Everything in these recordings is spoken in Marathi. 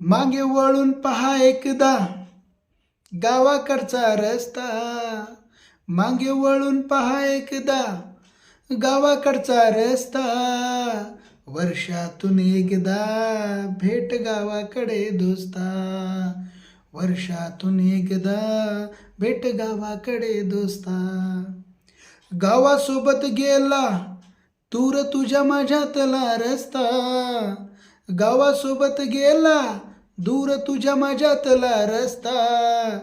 मागे वळून पहा एकदा. गावाकडचा रस्ता. मागे वळून पहा एकदा. गावाकडचा रस्ता. वर्षातून एकदा भेट गावाकडे दोस्ता. वर्षातून एकदा भेट गावाकडे दोस्ता. गावासोबत गेला. तूर तुझ्या माझ्यातला रस्ता. गावासोबत गेला दूर तुझ्या माझ्यातला रस्ता.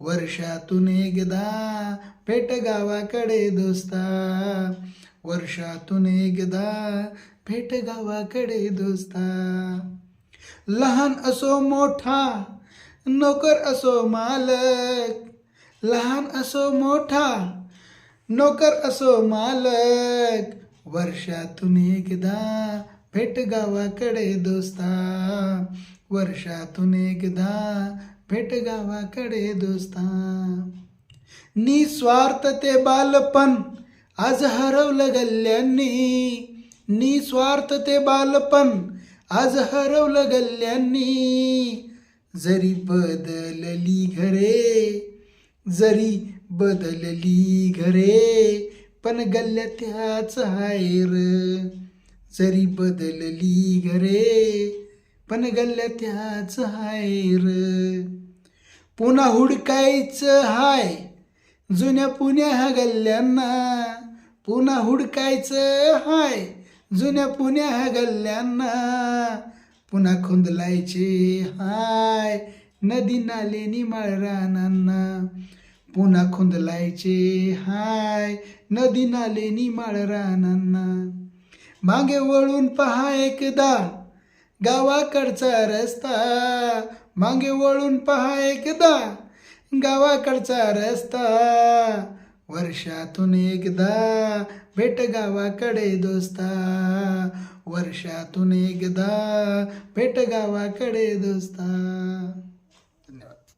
वर्षातून एकदा भेट गावाकडे दोस्ता. वर्षातून एकदा भेट गावाकडे दोस्ता. लहान असो मोठा नोकर असो मालक. लहान असो मोठा नोकर असो मालक. वर्षातून एकदा भेट गावाकडे दोस्ता. वर्षातून एकदा भेट गावाकडे दोस्ता. निस्वार्थ ते बालपण आज हरवलं गल्ल्यांनी. निस्वार्थ ते बालपण आज हरवलं गल्ल्यांनी. जरी बदलली घरे जरी बदलली घरे पण गल्ल्या त्याच हायर र. जरी बदलली घरे पण गल्ल्या त्याच हाय र. पुन्हा हुडकायचं हाय जुन्या पुण्या हा गल्ल्यांना पुन्हा हुडकायचं हाय जुन्या पुण्या हा गल्ल्यांना पुन्हा खुंदलायचे हाय नदी नाले निमाळ रानांना पुन्हा खुंदलायचे हाय नदी नाले निमाळ रानांना मागे वळून पहा एकदा. गावाकडचा रस्ता. मागे वळून पहा एकदा. गावाकडचा रस्ता. वर्षातून एकदा. भेट गावाकडे दोस्ता. वर्षातून एकदा. भेट गावाकडे दोस्ता.